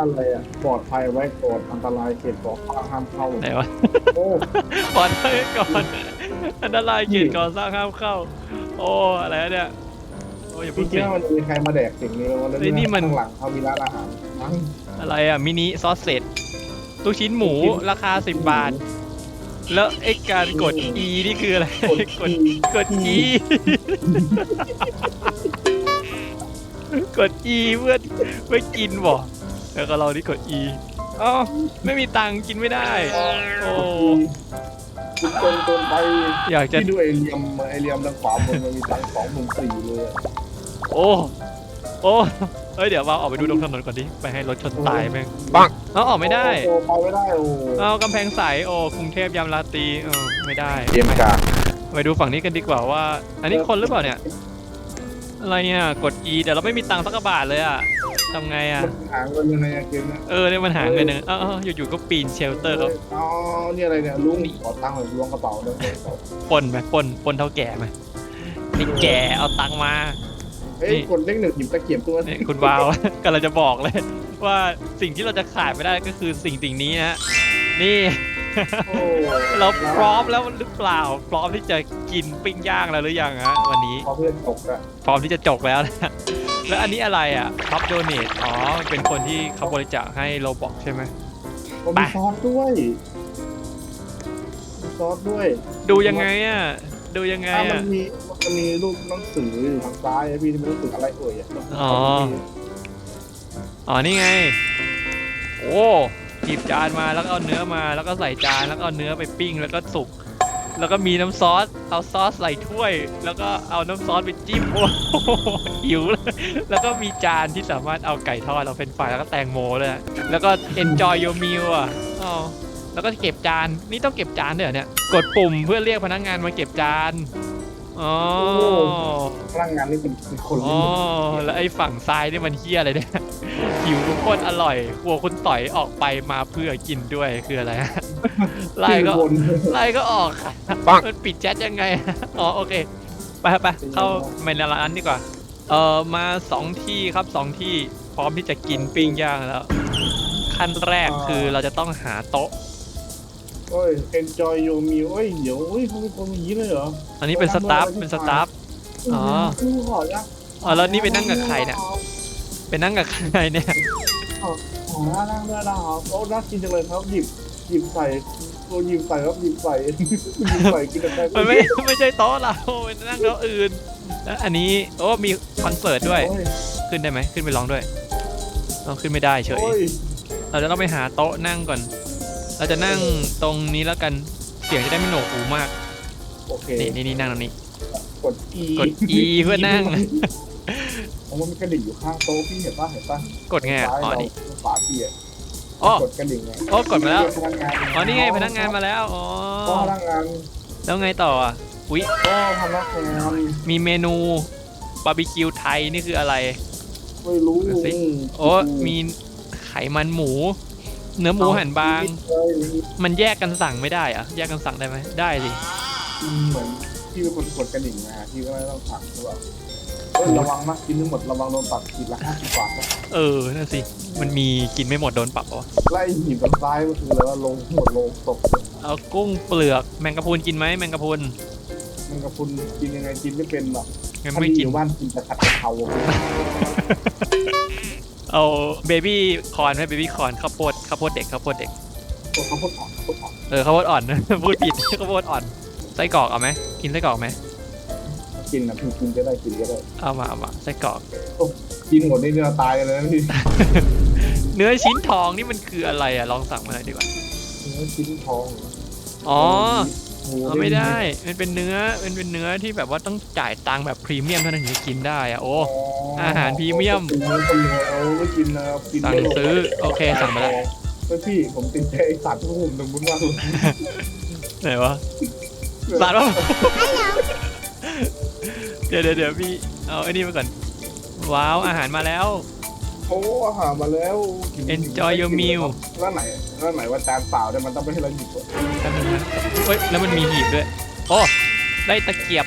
อะไรอะปลอดภัยไว้ก่อนอันตรายเขตก่อสร้างห้ามเข้าไหนวะโอ้ปลอดภัยไว้ก่อนอันตรายเขตก่อสร้างห้ามเข้า โอ้อะไรวะเนี่ยโอ้อย่าพี่เพิ่งคิดสิว่ามันมีใครมาแดกสิ่งนี้แล้ววะแล้วเฮ้ยนี่มัน ข้างหลังเขามีร้านอาหารมั้ง อะไรอะมินิซอสเสร็จลูกชิ้นหมูราคา 10 บาท แล้วไอ้การกด E นี่คืออะไร กดกดอีกด E กด E เพื่อเพื่อกินบ่ แล้วก็เรานี่กด E อ๋อไม่มีตังค์กินไม่ได้ โอ้ คุณจนเกินไปอยากจะ ที่ดูไอเลียมไอเลียมทางขวาบนมันมีตังค์สองหมื่นสี่เลยอะโอ้ โอ้ เฮ้ยเดี๋ยวเราออกไปดูตรงถนนก่อนดิ ไปให้รถชนตายแม่งปัง เอาออกไม่ได้ โอ้ไปไม่ได้โอ้เอากำแพงใส โอ้กรุงเทพยามราตรีเออไม่ได้ เกมกาไปดูฝั่งนี้กันดีกว่าว่า อันนี้คนหรือเปล่าเนี่ย อะไรเนี่ย กด E แต่เราไม่มีตังค์สักกระบาทเลยอะ ทำไงอะมันหาเงินยังไงอะเกมเนี้ยเออเนี่ยมันหาเงินเองเออเอออยู่ๆก็ปีนเชลเตอร์เขาอ๋อนี่อะไรเนี่ยลุงขอตังค์หน่อยล้วงกระเป๋าด้วยปล้นไหมปล้นปล้นเท่าแก่ไหมนี่แกเอาตังค์มา เฮ้ยกดเลขหนึ่งหยิบตะเกียบตัวนี่คุณวาว กำลังจะบอกเลย ว่าสิ่งที่เราจะขาดไม่ได้ก็คือสิ่งสิ่งนี้นะฮะนี่ โอ้เราพร้อมแล้วหรือเปล่า พร้อมที่จะกินปิ้งย่างแล้วหรือยังฮะวันนี้พอเพื่อนตกอะพร้อมที่จะจกแล้วนะ แล้วอันนี้อะไรอะท็อปโดเนทอ๋อ เป็นคนที่เขาบริจาคให้โรบอกใช่ไหมมันไปมีซอสด้วยมีซอสด้วยดูยังไงอะ ดูยังไงถ้ามัอะนมีมันมีรูปหนังสืออยู่ทางซ้ายอะพี่ที่มันหนังสืออะไรเอ่ยอะอ๋อ อ๋อ นี่ไง โอ้หยิบจานมาแล้วก็เอาเนื้อมา แล้วก็ใส่จาน แล้วก็เอาเนื้อไปปิ้ง แล้วก็สุก แล้วก็มีน้ำซอส เอาซอสใส่ถ้วย แล้วก็เอาน้ำซอสไปจิ้มโอ้โหหิวเลยแล้วก็มีจานที่สามารถเอาไก่ทอดเอาเป็นฝ่ายแล้วก็แตงโมเลยอะแล้วก็ enjoy your meal อะอ๋อแล้วก็เก็บจาน นี่ต้องเก็บจานด้วยเหรอเนี่ย กดปุ่มเพื่อเรียกพนักงานมาเก็บจาน อ๋อพลังงานนี่เป็นเป็นคนอ๋อแล้วไอ้ฝั่งซ้ายนี่มันเฮี้ยอะไรเนี่ยหิวโคตรอร่อยกลัวคุณต่อยออกไปมาเพื่อกินด้วยคืออะไรฮะไล่ก็บนไล่ก็ออกค่ะมันปิดแชทยังไงอ๋อโอเคไปครับไปเข้าไปในร้านดีกว่าเออมาสองที่ครับสองที่พร้อมที่จะกินปิ้งย่างแล้ว ขั้นแรกคือเราจะต้องหาโต๊ะ โอ้ย enjoy your meal เอ้ยเดี๋ยวเฮ้ยเขาเป็นคนอย่างนี้เลยเหรออันนี้เป็นสตาฟเป็นสตาฟ อ๋อคือขอยักอ๋อแล้วนี่ไปนั่งกับใครเนี่ยไปนั่งกับใครเนี่ยขอนั่งได้แล้วครับโอ้น่ากินจังเลยครับหยิบหยิบใส่โอ้หยิบใส่ครับหยิบใส่หยิบใส่กินแต่มันไม่ไม่ใช่โต๊ะเราเป็นนั่งโต๊ะอื่นแล้วอันนี้โอ้มีคอนเสิร์ตด้วย โอ้ยขึ้นได้ไหมขึ้นไปร้องด้วยเราขึ้นไม่ได้เฉย โอ้ยเราจะต้องไปหาโต๊ะนั่งก่อน เราจะนั่งตรงนี้แล้วกัน เสียงจะได้ไม่โหนวกหูมาก โอเคนี่นี่นี่นั่งตรงนี้ กด E กด E เพื่อนั่งผมว่ามันกระดิ่งอยู่ข้างโต๊ะพี่เห็นป่ะเห็นป่ะกดไงอะซ้ายอ๋อเรานี่ฝาเปียกอ๋อ กดกระดิ่งไงโอ้กดมาแล้ว พนักงานอ๋อนี่ไงพนักงานมาแล้ว อ๋อ ก็พนักงานแล้วไงต่ออะ อุ๊ย ก็พนักงานมีเมนูบาร์บีคิวไทยนี่คืออะไร ไม่รู้ดูสิ โอ้มีไขมันหมู เนื้อหมูหั่นบาง มันแยกกันสั่งไม่ได้เหรอะแยกกันสั่งได้ไหมได้สิเหมือนพี่เป็นคนกดกระดิ่งมาพี่ก็ไม่ต้องสั่งหรือเปล่าเอ้ยระวังนะกินทั้งหมดระวังโดนปรับขีดละห้าสิบบาทนะเออนั่นสิมันมีกินไม่หมดโดนปรับเหรอไล่หีบกับซ้ายก็คือแล้วาลงหมดลงตกเอากุ้งเปลือกแมงกะพรุนกินไหมแมงกะพรุนมันกับคุณกินยังไงกินไม่เป็นหรอกงั้นถ้าไม่มีอกินยู่บ้านกินแต่ขัดกะเพรา เอาเบบี้คอนไหมเบบี้คอนข้าวโพดข้าวโพดเด็กข้าวโพดเด็กตัวเขาพูดออกพูดออกเออข้าวโพดอ่อน พูดผิดข้าวโพดอ่อนไส้กรอกเอาไหมกินไส้กรอกไหมกินนะพี่กินก็ได้กินก็ได้เอามาเอามาไส้กรอกกินหมดนี่เนื้อตายเลยนะพี่เนื้อชิ้นทองนี่มันคืออะไรอะลองสั่งมาหน่อยดีกว่าเนื้อชิ้นทองอ๋อหมู เอาไม่ได้ มันเป็นเนื้อ มันเป็นเนื้อที่แบบว่าต้องจ่ายตังค์แบบพรีเมียมเท่านั้นถึงจะกินได้อะโอ้ อาหารพรีเมียม กินเนื้อคนเดียวเอาไม่กินนะครับกินสั่งซื้อ โอเค สั่งมาแล้วเฮ้ยพี่ผมติดใจไอ้สัตว์พวกผมสมมติว่าไหนวะสารวะเดี๋ยวเดี๋ยวเดี๋ยวพี่ เอาไอ้นี่มาก่อน ว้าว อาหารมาแล้ว โอ้อาหารมาแล้ว Enjoy your meal แล้วไหนแล้วไหนว่าจานเปล่าเนี่ยมันต้องไม่ให้เราหยิบก่อนแป๊บนึงนะเฮ้ยแล้วมันมีหีบด้วยโอ้ได้ตะเกียบ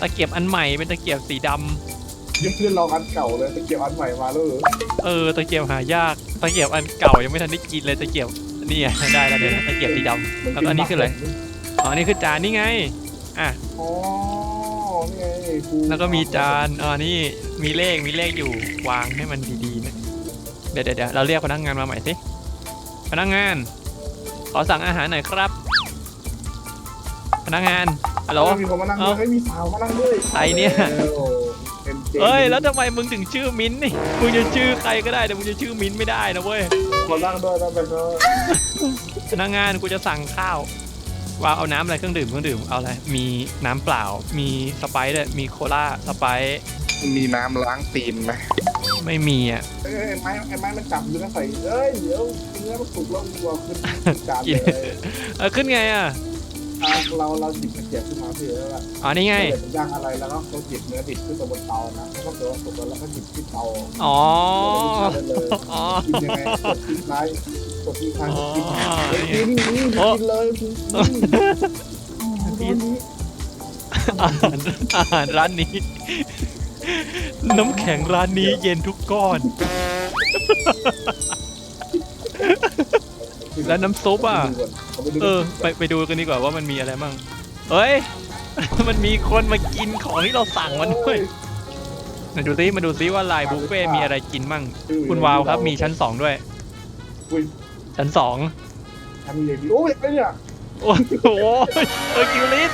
ตะเกียบอันใหม่เป็นตะเกียบสีดำยังเพื่อนเราอันเก่าเลยตะเกียบอันใหม่มาแล้วเหรอเออตะเกียบหายากตะเกียบอันเก่ายังไม่ทันได้กินเลยตะเกียบนี่ไงได้แล้วเดี๋ยวนะตะเกียบสีดำแล้วก็อันนี้คืออะไรอ๋อนี่คือจานนี่ไงอะ อ๋อ นี่ไงกูแล้วก็มีจานอ๋อนี่มีเลขมีเลขอยู่วางให้มันดีๆนะเดี๋ยวเดี๋ยวเดี๋ยวเราเรียกพนักงานมาใหม่สิพนักงาน ขอสั่งอาหารหน่อยครับ พนักงานฮัลโหลเออมีคนมานั่งด้วยเอ้าเฮ้ยมีสาวมานั่งด้วยใครเนี่ยโอ้เป็นจริงเอ้ยแล้วทำไมมึงถึงชื่อมิ้นท์นี่มึงจะชื่อใครก็ได้แต่มึงจะชื่อมิ้นท์ไม่ได้นะเว้ยมานั่งด้วยนั่งไปก็พนักงานกูจะสั่งข้าว วางเอาน้ำอะไรเครื่องดื่มเครื่องดื่มเอาอะไรมีน้ำเปล่า มีสไปซ์ด้วยมีโคลาสไปซ์มีน้ำล้างตีนไหมไม่มีอะเอ้ยไอ้ไม้ไอ้ไม้มันจับเนื้อใส่เอ้ยเดี๋ยวเนื้อมันสุกแล้วกูเอาขึ้นจานเลยเออขึ้นไงอะอะเราเราหยิบตะเกียบขึ้นมาสิแล้วก็อ๋อนี่ไง เดี๋ยวย่างอะไรแล้วก็เราหยิบเนื้อดิบขึ้นมาบนเตานะแล้วก็เดี๋ยวสุกแล้วเราก็หยิบที่เตาอ๋อได้เลยอ๋อ กินยังไงกดที่ท้าย กดที่ท้ายกดที่ท้ายอ๋อเฮ้ยกินนี่โอ้ กินเลยกินกินอาหารอาหารร้านนี้ น้ำแข็งร้านนี้เย็นทุกก้อน แล้วน้ำซุปอะเออ ไปไปดูกันดีกว่าว่ามันมีอะไรบ้างเฮ้ย มันมีคนมากินของที่เราสั่งมันด้วยมาดูซิมาดูซิว่าลายบุฟเฟ่มีอะไรกินมั่ง คุณวาวครับมีชั้นสองด้วย อุ้ย ชั้นสองทำยังไงดีโอ้ยไอ้เนี่ยโอ้โหเออคิวลิส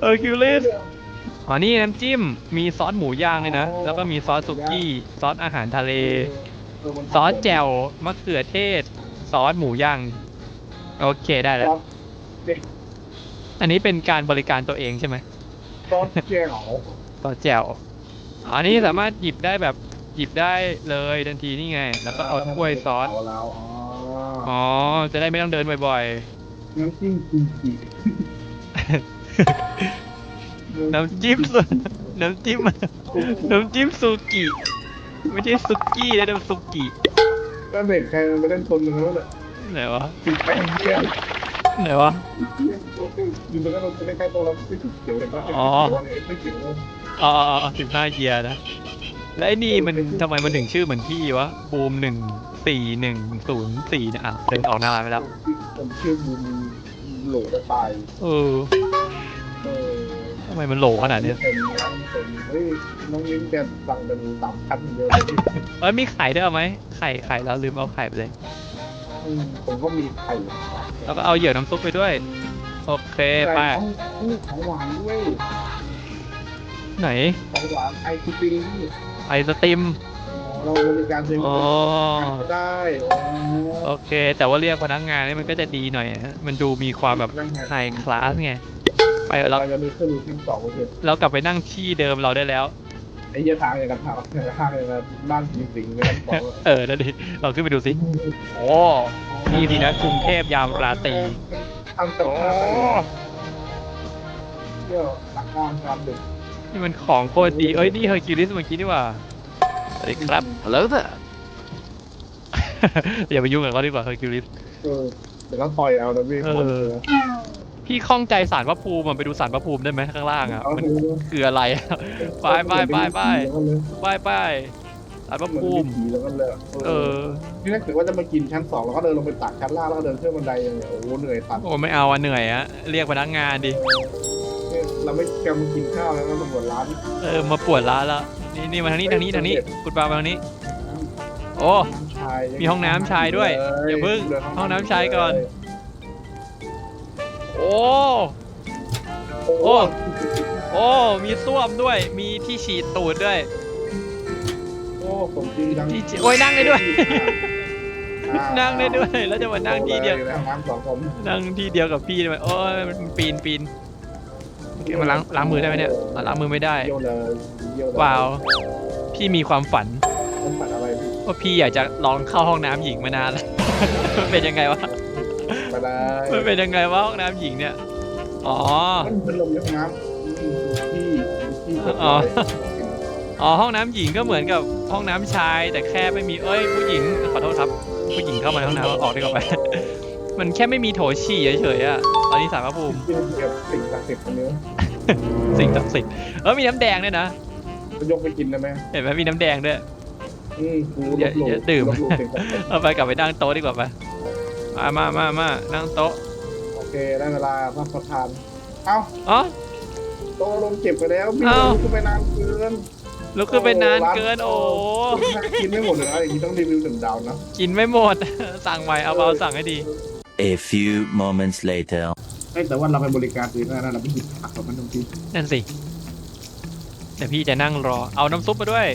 เออคิวลิสอ๋อนี่น้ำจิ้ม มีซอสหมูย่างเลยนะ แล้วก็มีซอสสุกี้ ซอสอาหารทะเลเมันซอสแจ่วมะเขือเทศ ซอสหมูย่าง โอเคได้แล้วซอสอันนี้เป็นการบริการตัวเองใช่ไหมซอสแจ่วซอสแจ่วอ๋ออันนี้สามารถหยิบได้แบบ หยิบได้เลยทันทีนี่ไง แล้วก็เอาถ้วยซอส เาแล้วอ๋ออ๋อ จะได้ไม่ต้องเดินบ่อยน้ำจิ้มซูชิๆ น้ำจิ้มสุน้ำจิ้ม น้ำจิ้มซูกิ ไม่ใช่ซุกี้นะน้ำซุกิก็เด็กใครมันไปเล่นชนมึงแล้วเนี่ยไหนวะ ติดแป้งเยี่ยมไหนวะ อยู่ตรงนั้นเราจะได้ใกล้ตัวเราไม่ถูกเกี่ยวเลยนะอ๋อ ไม่เกี่ยวเลยอ๋อสิบห้าเยียร์นะ แล้วไอ้นี่มันทำไมมันถึงชื่อเหมือนพี่วะบูมหนึ่งสี่หนึ่งศูนย์สี่นะอะเดินออกหน้าร้านไปแล้ว ผมชื่อบุญโหลจะตายเออเออทำไมมันโหลขนาดนี้เต็มเต็มเฮ้ยน้องมิ้นแกสั่งเป็นสามพันเดียวเอ้ยมีไข่ด้วยเอาไหมไข่ไข่เราลืมเอาไข่ไปเลย อืมผมก็มีไข่แล้วก็เอาเหยื่อน้ำซุปไปด้วย โอเคไปของของหวานด้วยไหน ของหวานไอศครีม ไอสติมเราบริการเซ็นอ๋อได้โอเค แต่ว่าเรียกพนักงานนี่มันก็จะดีหน่อยนะมันดูมีความแบบไฮคลาสไงไปเราเราจะมีเครื่องดูที่สองเลยเรากลับไปนั่งที่เดิมเราได้แล้วไอ้เหี้ยทางอย่างกันทางอย่างกันทางอย่างกันบ้านสิงสิงเลยบอกว่าเออนั่นดิเราขึ้นไปดูสิโอ้นี่ดีนะกรุงเทพยามราตรีทำแต่ว่าเที่ยวตักงานการดึก นี่มันของโคตรดีเอ้ยนี่เฮอร์คิวลิสเมื่อกี้นี่หว่าสวัสดีครับ Hello there อย่าไปยุ่งกับเขาดีกว่าเฮอร์คิวลิส เออเดี๋ยวก็ต่อยเอานะพี่เออพี่ข้องใจสารพระภูมิมันไปดูสารพระภูมิได้ไหมข้างล่างอะเอามันดูคืออะไรอะ ไปไปไปไป ไปไปสารพระเหมือนภูมิ ผีแล้วก็เลยเออ นี่ถ้าเกิดว่าจะมากินชั้นสองเราก็เดินลงไปตักชั้นล่างแล้วก็เดินขึ้นบันไดอย่างเงี้ยโอ้โหเหนื่อยตัดโอ้ไม่เอาอะเหนื่อยอะเรียกพนักงานดิ เนี่ยเราไม่แกมากินข้าวแล้วนะตำรวจร้าน เออมาปวดร้านแล้วนี่นี่มาทางนี้ทางนี้ทางนี้คุณปามาทางนี้ โอ้น้ำชายมีห้องน้ำชายด้วยอย่าเพิ่งห้องน้ำชายก่อน โอ้ โอ้ โอ้โอ้มีส้วมด้วย มีที่ฉีดตูดด้วย โอ้ผมจริงจังที่ฉีดโอ้ยนั่งได้ด้วยนั่งได้ด้วย แล้วจะมานั่งที่เดียวน้ำสองผมนั่งที่เดียวกับพี่ทำไมโอ้ยมันปีนปีน โอเคมาล้างล้างมือได้ไหมเนี่ยอะล้างมือไม่ได้เยี่ยวเลยเยี่ยวเลยว้าวพี่มีความฝันมันฝันอะไรพี่ว่าพี่อยากจะลองเข้าห้องน้ำหญิงมานานแล้ว มันเป็นยังไงวะไปเลยมันเป็นยังไงวะห้องน้ำหญิงเนี่ยอ๋อ มันเป็นลมยกน้ำที่ที่อ๋ออ๋อห้องน้ำหญิงก็เหมือนกับห้องน้ำชาย แต่แค่ไม่มีเอ้ยผู้หญิงขอโทษครับ ผู้หญิงเข้ามาในห้องน้ำออกดีกว่าไป มันแค่ไม่มีโถฉี่เฉยๆอะตอนนี้สารพระภูมิเป็นเกี่ยวกับสิ่งศักดิ์สิทธิ์ตรงนี้สิ่งศักดิ์สิทธิ์เออมีน้ำแดงด้วยนะจะยกไปกินได้ไหมเห็นไหมมีน้ำแดงด้วยอืมกูอย่าลบหลู่อย่าดื่มลบหลู่เสียงจากเอาไปกลับไปนั่งโต๊ะดีกว่าไปมามามามานั่งโต๊ะโอเคได้เวลารับประทานเอ้าอ๋อโตะลงเก็บไปแล้วพี่เอ้าลุกขึ้นไปนานเกินลุกขึ้นไปนานเกินโอ้กินไม่หมดเลยนะอย่างนี้ต้องรีวิวหนึ่งดาวนะกินไม่หมดสั่งใหม่เอาเบาสั่งให้ดี A few moments later. เอ้ยแต่ว่าเราไปบริการดีนะนะเราไม่หยิบผักกับมันทันทีนั่นสิเดี๋ยวพี่จะนั่งรอเอาน้ำซุปมาด้วย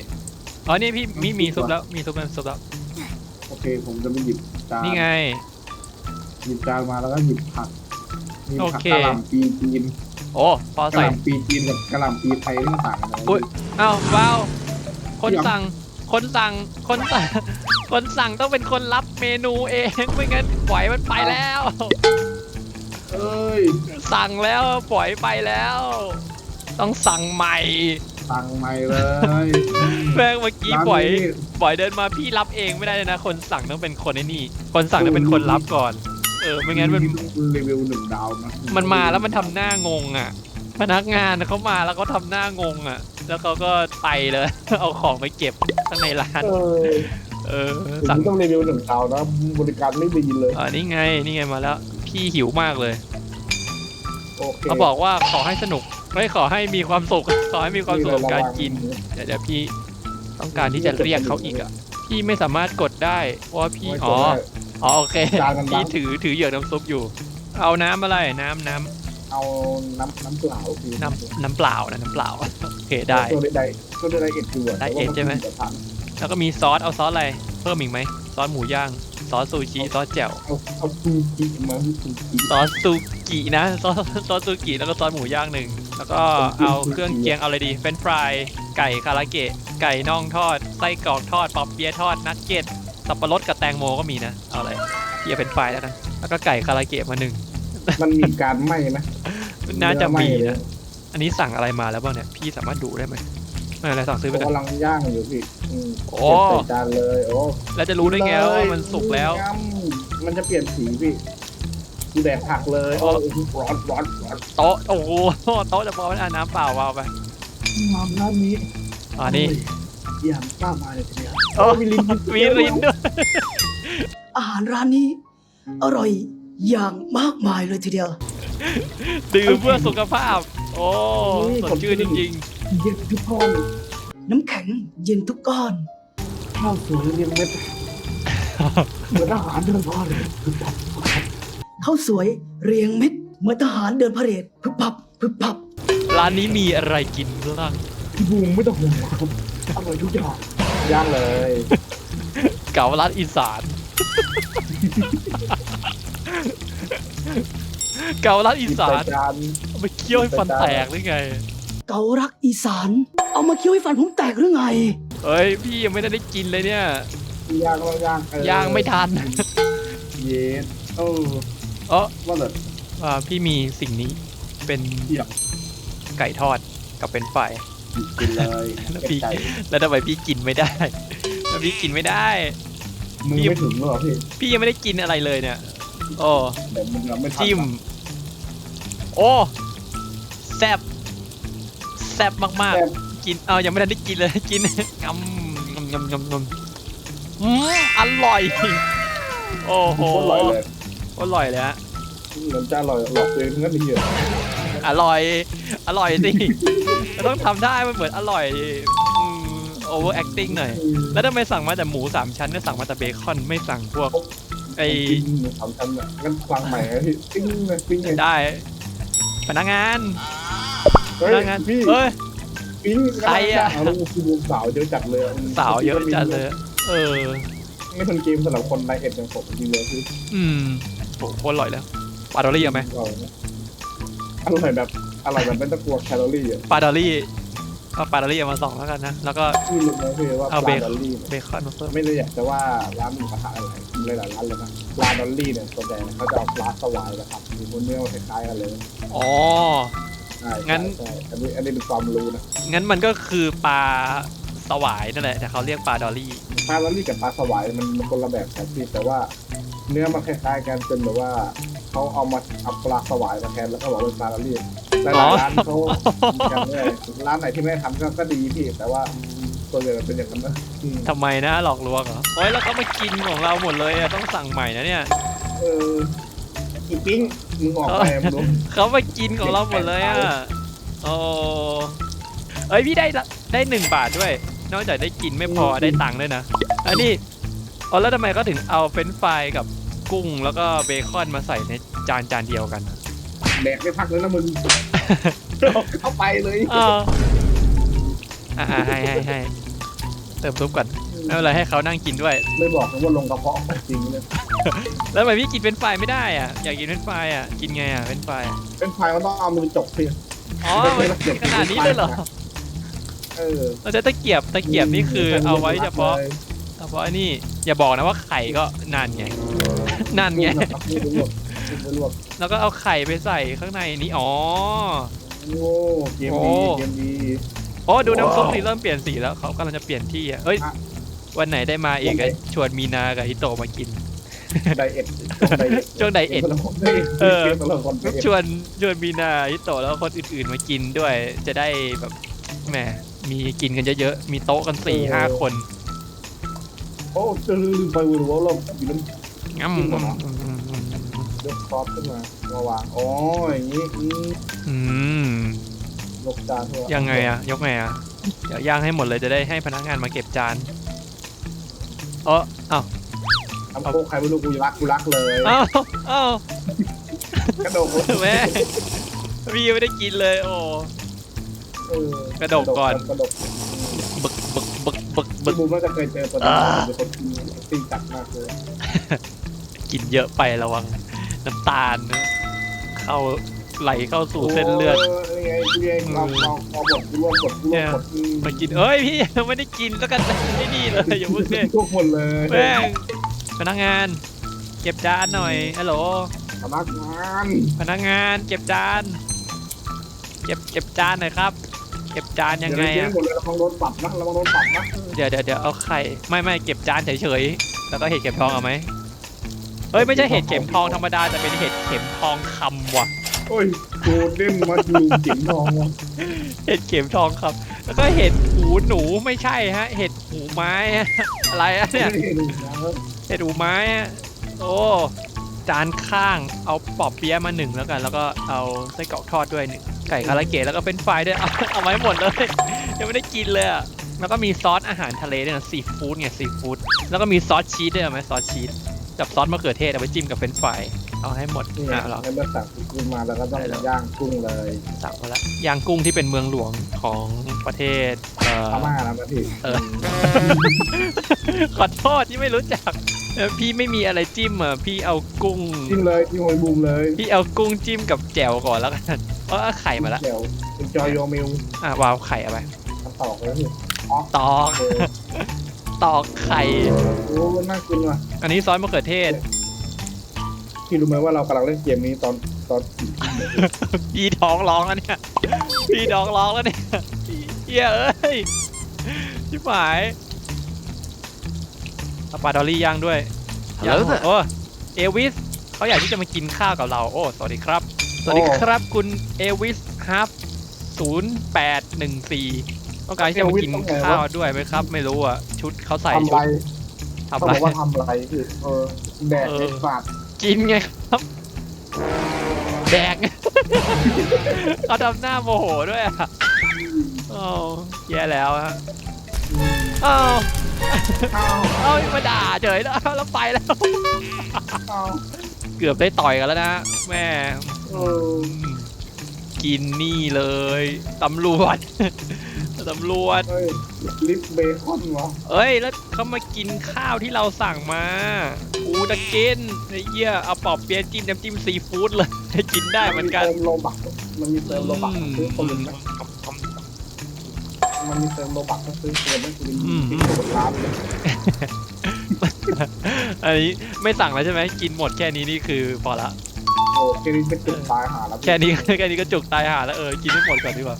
อ๋อนี่พี่มีมีซุปแล้วมีซุปแล้วซุปแล้วโอเค ผมจะไปหยิบจานนี่ไง หยิบจานมาแล้วก็หยิบผักมีโอผักเค กะหล่ำปีจีนโอ้พอกะหใส่ล่ำปีจีนกับกะหล่ำปีไทยนี่มันต่างกันอะไรอุ๊ยเอ้าว้าวคนเดี๋ยวสั่ง คนสั่งคนสั่งคนสั่งต้องเป็นคนรับเมนูเองไม่งั้นปล่อยมันไปแล้ว เอ้ยสั่งแล้วปล่อยไปแล้ว ต้องสั่งใหม่สั่งใหม่เลยแม่งเมื่อกี้ร้านปล่อยนี้ปล่อยเดินมาพี่รับเองไม่ได้เลยนะ คนสั่งต้องเป็นคนไอ้นี่ คนสั่งต้องเป็นคนรับก่อน เออไม่งั้นมันรีวิวหนึ่งดาวนะมันมาแล้วมันทำหน้างงอะ พนักงานเขามาแล้วเขาทำหน้างงอะ แล้วเขาก็ไปเลย เอาของไปเก็บข้างในร้าน เออเออสั่สั่งงต้องรีวิวหนึ่งดาวนะ บริการไม่ดีเลย อ่านี่ไงนี่ไงมาแล้ว พี่หิวมากเลย โอเคเขาบอกว่าขอให้สนุกไม่ขอให้มีความสุข ขอให้มีความสุขกับการกิน เดี๋ยวเดี๋ยวพี่ต้องการที่จะเรียกเขาอีกอะ พี่ไม่สามารถกดได้ เพราะว่าพี่ไม่อ๋กอดได้อ๋อโอเค จานกันบ้างพี่ถือถือเหยือกน้ำซุปอยู่ เอาน้ำอะไร น้ำน้ เอาน้ำน้ำเปล่าพี่ำน้ำน้ำเปล่านะน้ำเปล่าโอเคได้ตัวได้ตัวได้เอ็ดดูอะได้เอ็ดใช่ไหมแต่ว่าแล้วก็มีซอสเอาซอสอะไรเพิ่มอีกไหมซอสหมูย่างซอสซูชิซอสแจ่วเอาเอาซูกิมาซูกิซอสซูกินะซอสซอสซูกิแล้วก็ซอสหมูย่างหนึ่งแล้วก็เอาเครื่องเคียงเอาอะไรดีเฟรนช์ฟรายไก่คาราเกะไก่น่องทอดไส้กรอกทอดปอเปี๊ยะทอดนักเก็ตสับปะรดกับแตงโมก็มีนะเอาอะไรเกียร์เป็นไฟรายแล้วกันแล้วก็ไก่คาราเกะมาหนึ่ง มันมีการไหม้ไหมน่าจะมีเนื้อไหนะ อันนี้สั่งอะไรมาแล้วบ้างเนี่ย พี่สามารถดูได้ไหมไม่เป็นไรสั่งซื้อไปเลยกันกำลังย่างอยู่พี่อืมโอ้เก็บใส่จานเลยโอ้แล้วจะรู้ได้ไงว่ามันสุกแล้วยำมันจะเปลี่ยนสีพี่ดูแดดผักเลยอ๋โอ้อร้อนร้อนร้อนโต๊ะโอ้โหโต๊ะจะพอไหมอะน้ำเปล่าวาวไปมาร้านนี้อ่านี่อย่างกล้ามาเลยทีเดียวโอ้มีลิ้นมีลิ้นด้วยอาหารร้านนี้ อร่อย อย่างมากมายเลยทีเดียว ดื่มเพื่อสุขภาพ โอ้สดชื่นจริงเย็นทุกคนน้ำแข็งเย็นทุกก้อน ข้าวสวยเรียงเม็ดเหมือนอาหารเดินพอเลยข้าวสวยเรียงเม็ดเหมือนทหารเดินพาเหรดพึบพับพึบพับๆ ร้านนี้มีอะไรกินบ้าง พี่บูมไม่ต้องห่วงครับอร่อยทุกอย่างย่างเลย เก๋าร้านอีสาน เก๋าร้านอีสานใส่จานเอาไปเคี่ยวให้ฟันแตกหรือไง เการักอีสาน เอามาเคี้ยวให้ฟันผมแตกหรือไงเฮ้ยพี่ยังไม่ได้ได้กินเลยเนี่ยย่างเราย่างเออย่างไม่ทันเย็นเออเออว่าเลยอ่าพี่มีสิ่งนี้เป็นเยี่ยมไก่ทอดกับเป็นไฟรายกินเลยแล้วเก็บพี่ใจแล้วทำไมพี่กินไม่ได้แล้วพี่กินไม่ได้มือไม่ถึงหรอพี่พี่ยังไม่ได้กินอะไรเลยเนี่ย โอ้เดี๋ยวมึงยังไม่ทันจิ้ม โอ้แซบแซบมากแซ่บๆกินเอายังไม่ทันได้กินเลยกินงำงำงำงำงำอืมอร่อย โอ้โหโคตรอร่อยเลยอร่อยเลยฮะเหมือนจะอร่อยหลอกตัวเองทั้งนั้นทีเดียวอร่อย อร่อยสิต้องทำได้มันเหมือนอร่อยโอเวอร์แอคติ้งหน่อย แล้วทำไมสั่งมาแต่หมูสามชั้นเนี่ยสั่งมาแต่เบคอนไม่สั่งพวก ไอ้ปิ้งหมูสามชั้นอะงั้นฟังใหม่นะพี่ปิ้งเลยปิ้งเลยได้พนักงานเฮ้พยนักงานพี่เฮ้ย ปิ้งใครอะเอาลูกคือวงสาวเยอะจัดเลยสาวเยอะจัดเลย เออ ไม่เป็นเกมสำหรับคนไดเอทอย่างผมจริงเลยคืออืมโหโคตรอร่อยแล้วปลาดอลลี่เอาไหมอร่อยนะอร่อยแบบอร่อยแบบไม่ต้องกลัวแคลอรี่อะปลาดอลลี่ เอาปลาดอลลี่เอามาสองแล้วกันนะ แล้วก็พี่รู้ไหมพี่ว่าปเอาลาเบดอลลี่เนี่ยเบคอนมาเพิ่มไม่ได้อยากจะว่าร้านหมูกระทะอะไรเลยหลายร้านเลยนะปลาดอลลี่เนี่ยส่วนใหญ่เขาจะเอาปลาสวายนะครับมีเนื้อคล้ายๆกันเลยอ๋อ ใช่งั้นใช่อันนี้อันนี้เป็นความรู้นะงั้นมันก็คือปลาสวายนั่นแหละ แต่เขาเรียกปลาดอลลี่ ปลาดอลลี่กับปลาสวายมันมันคนละแบบกันพี่แต่ว่า เนื้อมันคล้ายๆกันจนแบบว่าเขาเอามาเอาปลาสวายมาแทนแล้วก็บอกเป็นปลาดอลลี่ หลายๆร้านเขาทำกันเลยร้านไหนที่ไม่ทำก็ก็ดีพี่ แต่ว่าส่วนใหญ่มันเป็นอย่างนั้นนะอืมทำไมนะหลอกลวงเหรอโอ้ยแล้วเขามากินของเราหมดเลยอะต้องสั่งใหม่นะเนี่ยเอออีปิ้งมึงออกไปมึงรู้เขามากินของเราหมดเลยอะโอ้เอ้ยพี่ได้ละได้หนึ่งบาทด้วย นอกจากได้กินไม่พอได้ตังค์ด้วยนะอันนี้อ๋อแล้วทำไมเขาถึงเอาเฟรนช์ฟรายกับกุ้งแล้วก็เบคอนมาใส่ในจานจานเดียวกันอะ แดกไม่พักเลยนะมึง เข้าไปเลยอ้าวอ่าให้ให้ให้เติมซุปก่อนไม่เป็นไรให้เขานั่งกินด้วย ไม่บอกนะว่าลงกระเพาะจริงเนี่ยแล้วทำไมพี่กินเฟรนช์ฟรายไม่ได้อะ อยากกินเฟรนช์ฟรายอะ กินไงอะเฟรนช์ฟรายอะเป็นไฟมันต้องเอามือจกสิอ๋อขนาดนี้เลยเหรอเออเราจะตะเกียบตะเกียบนี่คือเอาไว้เฉพาะเฉพาะไอ้นี่ อย่าบอกนะว่าไข่ก็นั่นไงนั่นไงนี่ไปลวก นี่ไปลวกแล้วก็เอาไข่ไปใส่ข้างในนี้อ๋อ โอ้เกมโอ้ดีเกมดีโอ้ดูน้ำซุปนี่เริ่มเปลี่ยนสีแล้วเขากำลังจะเปลี่ยนที่อะเอ้ยอะวันไหนได้มาอีกอะชวนมีนากับฮิโตะมากินไดเอทช่วงไดเอทช่วงไดเอทเออเกมละคนไดเอทชวนชวนมีนาฮิโตะแล้วคนอื่นๆมากินด้วย จะได้แบบแหมมีกินกันเยอะๆมีโต๊ะกันสี่ห้าคนโอ้จะลืมไปเว่าเราอยู่น้ำงั้ม จริงเหรอยกซอสขึ้นมามาวางอ๋ออย่างนี้อืมอืม ยกจานเพื่อยังไงอะยกไงอะเดี๋ยวย่างให้หมดเลยจะได้ให้พนักงานมาเก็บจานเอออ้าวทำโคกใครไม่รู้กูรักกูรักเลยอ้าวอ้าวกระโดดแม่พี่ยังไม่ได้กินเลยโอ้ เออกระโดดก่อน กระโดดบึกบึกบึกบึกบึบึกกบูมน่าจะเคยเจอตัวนี้เป็นคนกินตีจัดมากเลย กินเยอะไประวัง น้ำตาลนะเข้าไหลเข้าสู่เส้นเลือดโนี่ไงนี่ไงเราเราเราบดรวมบดรวมบดอืมากินเอ้ยพี่ยังไม่ได้กินแล้วกันไม่นี่เลยอย่าเพิ่งเนี่ยทุกคนเลยแม่งพนักงาน เก็บจานหน่อยฮัลโหลพนักงานพนักงานเก็บจาน เก็บเก็บจานหน่อยครับ เก็บจานยังไงเดี๋วอะเจ๊หมดเลยเราต้องโดนปรับนะเราต้องโดนปรับนะเดี๋ยวเดี๋ยวเดี๋ยวเอาไข่ไม่ไม่เก็บจานเฉยๆแล้วก็เห็ดเข็มทองเอาไหม เฮ้ยไม่ใช่เห็ดเข็มทองธรรมดาแต่เป็นเห็ดเข็มทองคำว่ะ โอ้ยโกลเด้นมาดูจิ๋มทองว่ะเห็ดเข็มทองครับ แล้วก็เห็ดหูหนูไม่ใช่ฮะ เห็ดหูไม้ฮะอะไรอะเนี่ย เห็ดหูไม้ฮะโอ้จานข้างเอาปอบเปี๊ยะมาหนึ่งแล้วกัน แล้วก็เอาไส้กรอกทอดด้วยหนึ่งไก่คาราเกะแล้วก็เป็นไฟรายด้วยเอาเอาไว้หมดเลยยังไม่ได้กินเลยอะแล้วก็มีซอสอาหารทะเลด้วยนะซีฟู้ดไงซีฟู้ดแล้วก็มีซอสชีสด้วยเอาไหมซอสชีส กับซอสมะเขือเทศเอาไปจิ้มกับเฟรนช์ฟรายเอาให้หมดนี่ไงอะเหรองั้นเมื่อสั่งกุ้งมาแล้วก็ต้องย่างกุ้งเลยสั่งมาแล้วย่างกุ้งที่เป็นเมืองหลวงของประเทศเอ่อพม่านะพี่เออ ขอโทษที่ไม่รู้จักเออพี่ไม่มีอะไรจิ้มอะพี่เอากุ้ง จิ้มเลยจิ้มหอยบูมเลยพี่เอากุ้งจิ้มกับแจ่วก่อนแล้วกันเออเอาไข่มาแล้วเดี๋ยว enjoy your meal อะวาวไข่เอาไปทำต่อเลยพี่ตอก เออ ตอกไข่ โอ้น่ากินว่ะอันนี้ซอสมะเขือเทศ พี่รู้ไหมว่าเรากำลังเล่นเกมนี้ตอนตอนพี่ท้องร้องแล้วเนี่ย พี่ท้องร้องแล้วเนี่ยเหี้ยเอ้ยชิบหายเอาปลาดอลลี่ย่างด้วยฮัลโหล ย่างหมโอ้เอวิสเขาอยากที่จะมากินข้าวกับเรา โอ้ สวัสดีครับ สวัสดีครับคุณเอวิสครับศูนย์แปดหนึ่งสี่ ต้องการที่จะมากินข้าวด้วยไหมครับ ไม่รู้อะ ชุดเขาใส่ทำชุไรดเขาทำบไรอกว่าทำไรพี่เออแดกเออไอ้ฝาดกินไงครับแดก เขาทำหน้าโมโหด้วยอะโอ้แย่แล้วฮะอ้าวอ้าวเอ้ามาด่าเฉยแล้วแล้วไปแล้วอ้าวเกือบได้ต่อยกันแล้วนะแม่เออกินนี่เลยตำรวจ ตำรวจ เฮ้ยลิปเบคอนวะเอ้ย แล้วเขามากินข้าวที่เราสั่งมาอูตะเกินไอ้เหี้ยเอาปอบเปี๊ยะจิ้มน้ำจิ้มซีฟู้ดเลยให้กินได้เหมือนกันเติมโลบักมันมีเติมโลบักซื้อปืนไหมมันมีเติมโลบักก็ซื้อปืนไม่คือติดกดร้านเลยอันนี้ไม่สั่งแล้วใช่ไหมกินหมดแค่นี้นี่คือพอละ โอ้แค่นี้เป็นจุดตายหาแล้วแค่นี้ แค่นี้ก็จุกตายหาแล้วเออกินให้หมดก่อนดีกว่า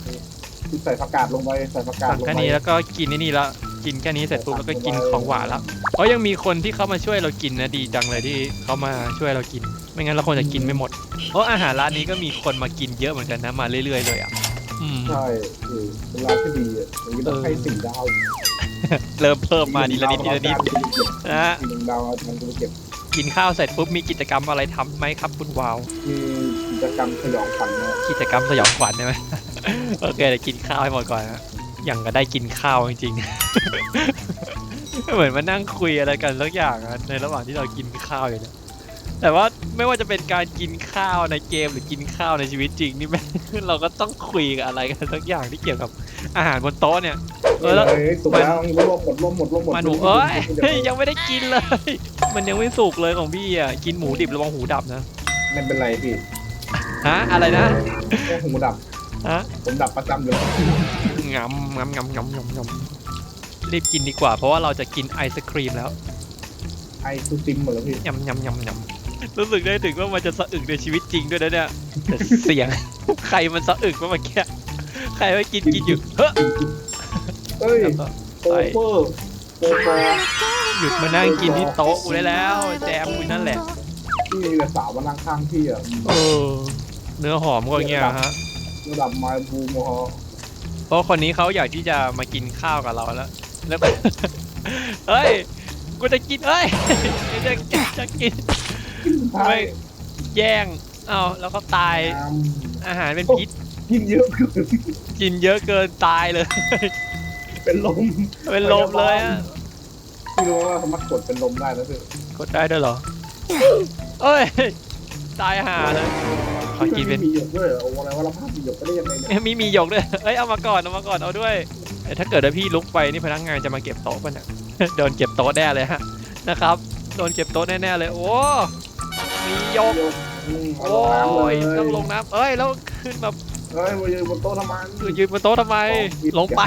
ใส่ผักกาดลงไปใส่ผักกาดสั่งลงแค่ไปนี้แล้วก็กินไอ้นี่แล้วกินแค่นี้เสร็จปุ๊บแล้วก็กินของหวานแล้วเพราะยังมีคนที่เขามาช่วยเรากินนะดีจังเลยที่เขามาช่วยเรากิน ไม่งั้นเราคงจะกินไม่หมดเพราะอาหารร้านนี้ก็มีคนมากินเยอะเหมือนกันนะมาเรื่อยๆเลยอะอืม ใช่คือเป็นร้านที่ดีอะอย่างนี้ต้องให้สี่ดาวเริ่มเพิ่มมาทีละนิดทีละนิดนะฮะอีกหนึ่งดาวเอามันไปเก็บกินข้าวเสร็จปุ๊บมีกิจกรรมอะไรทำไหมครับคุณวาว มีกิจกรรมสยองขวัญนะ กิจกรรมสยองขวัญใช่ไหม โอเคเดี๋ยวกินข้าวให้หมดก่อนนะอย่างก็ได้กินข้าวจริงๆ เหมือนมานั่งคุยอะไรกันสักอย่างอะในระหว่างที่เรากินข้าวอยู่เนี่ยแต่ว่าไม่ว่าจะเป็นการกินข้าวในเกมหรือกินข้าวในชีวิตจริงนี่แม่ง เราก็ต้องคุยกับอะไรกันสักอย่างที่เกี่ยวกับอาหารบนโต๊ะเนี่ยเออแล้ว เฮ้ยสุกแล้วรวมหมดรวมหมดรวมหมดมาหนูเอ้ยเฮ้ยยังไม่ได้กินเลย มันยังไม่สุกเลยของพี่อะกินหมูดิบระวังหูดับนะไม่เป็นไรพี่ฮะอะไรนะแค่หูดับ ฮะผมดับประจำอยู่แล้วงำงำงำงำงำงำรีบกินดีกว่า เพราะว่าเราจะกินไอศครีมแล้วไอซูติมหมดแล้วพี่ยำยำยำยำรู้สึกได้ถึงว่ามันจะสะอึกในชีวิตจริงด้วยนะเนี่ยแต่เสียง ใครมันสะอึกว่าเมื่อกี้ใครว่ากินกินอยู่เฮ้ยเอ้ยแล้วก็โอเปอร์โอปอหยุดมานั่งกินที่โต๊ะกูได้แล้ว แจมกูนั่นแหละที่มีแต่สาวมานั่งข้างพี่อะเออเนื้อหอมก็อย่างเงี้ยฮะ ระดับไมบูมฮอเพราะคนนี้เขาอยากที่จะมากินข้าวกับเราแล้ว แล้วก็ เฮ้ย กูจะกินเฮ้ย จะจะกินไม่แย่งเอ้าแล้วก็ตาย อาหารเป็นพิษ กินเยอะเกินกินเยอะเกินตายเลย เป็นลม เป็นลมเลยอะพี่รู้ว่าสามารถกดเป็นลมได้แล้วพี่กดได้ด้วยเหรอเอ้ย ตายห่าเลย ขอกินเป็น มีหยกด้วยเหรอโอ้อะไรวะเราพลาดมีหยกไปได้ยังไงเนี่ยมีมีหยกด้วย เอ้ยเอามาก่อนเอามาก่อนเอาด้วยแต่ถ้าเกิดว่าพี่ลุกไปนี่พนักงานจะมาเก็บโต๊ะป่ะเนี่ย โดนเก็บโต๊ะแน่เลยฮะนะครับ โดนเก็บโต๊ะแน่ๆเลย โอ้ มีหยกอืมเอาโอ้ลงน้ำเลยยต้องลงน้ำเอ้ยแล้วขึ้นมาเฮ้ยมายืนบนโต๊ะทำไมยืนบนโต๊ะทำไม ลงไป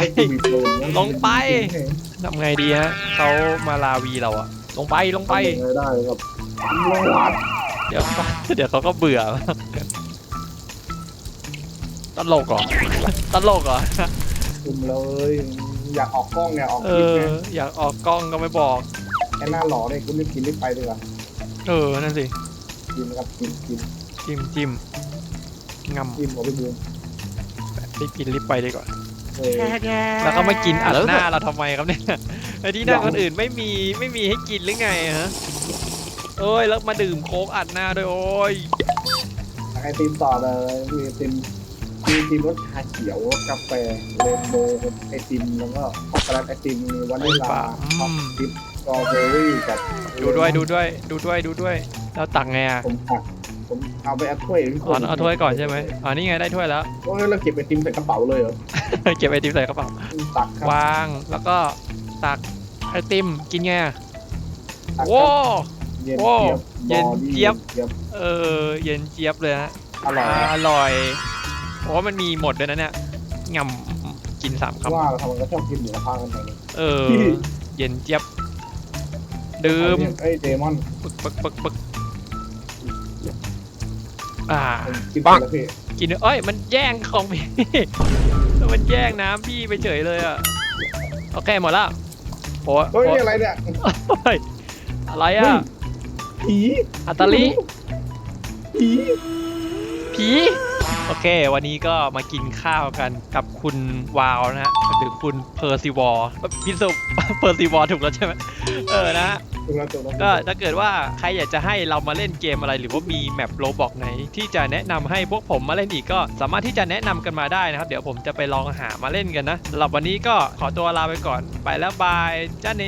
ลงไปททำไงดีฮะเขามาลาวีเราอะลงไปลงำไปไปได้ครับลงวัดเดี๋ยว เดี๋ยวเขาก็เบื่อต ลกเหรอตลกเหรอคุมเลย อยากออกกล้องเนี่ยออกเอคลิปอ เนี่ยอยากออกกล้องก็ไม่บอก แค่หน้าหล่อเนี่ยคุณรีบกินรีบไปดีกว่าเออ นั่นสิ กินนะครับกินกินจิ้มจิ้มงำกินของพี่บูมรีบกินรีบไปดีกว่าเออแล้วก็มากินอัดหน้าเราทำไมครับเนี่ยไอ้ที่นั่งคนอื่นไม่มีไม่มีให้กินหรือไงฮะเอ้ยแล้วมาดื่มโค้กอัดหน้าด้วยโอ้ย ไอติมต่อเลยมีไอติม มีไอติมรสชาเขียวกาแฟเรนโบว์ไอติมแล้วก็ช็อกโกแลตไอติมมีวานิลาท็อปทิปสตรอเบอรี่กับดูด้วยดูด้วยดูด้วยดูด้วยแล้วตักไงอะผมตักผมเอาไปเอาถ้วยพี่อ๋อเอาถ้วยก่อนใช่ไหมอ๋อนี่ไงได้ถ้วยแล้วโอ้ยเราเก็บไอติมใส่กระเป๋าเลยเหรอเก็บไอติมใส่กระเป๋าตักครับวางแล้วก็ตักไอติมกินไงอะตักคโว้รับโว้เย็นเจี๊ยบเย็นเจี๊ยบบอดี้เออเย็นเจี๊ยบเลยฮะอร่อยอ่าอร่ อยโอ้มันมีหมดด้วยนะเนี่ยงำกินสามคำว่าเราทำมันก็ชอบกินหมูกระทะกันไปเนี่ยเออ เย็นเจี๊ยบดื่มเอ้ยเดมอนปึกปึกปึกปึกอ่า กินไปแล้วพี่กินเอ้ย มันแย่งของพี่ มันแย่งน้ำพี่ไปเฉยเลยอะ โอเค หมดแล้วโอ้เฮ้ยโอ้นี่อะไรเนี่ยเฮ้ยอะไรอะ ผีอัตาลิ ผีผี โอเค วันนี้ก็มากินข้าวกันกับคุณวาวนะฮะหรือคุณเพอร์ซิวอร์พิสุเพอร์ซิวอร์ถูกแล้วใช่ไหมเออนะฮะจบแล้วจบแล้วก็ถ้าเกิดว่าใครอยากจะให้เรามาเล่นเกมอะไร หรือว่ามีแมปโลบอกไหน ที่จะแนะนำให้พวกผมมาเล่นอีกก็สามารถที่จะแนะนำกันมาได้นะครับ เดี๋ยวผมจะไปลองหามาเล่นกันนะสำหรับวันนี้ก็ขอตัวลาไปก่อนไปแล้วบายจ้าเน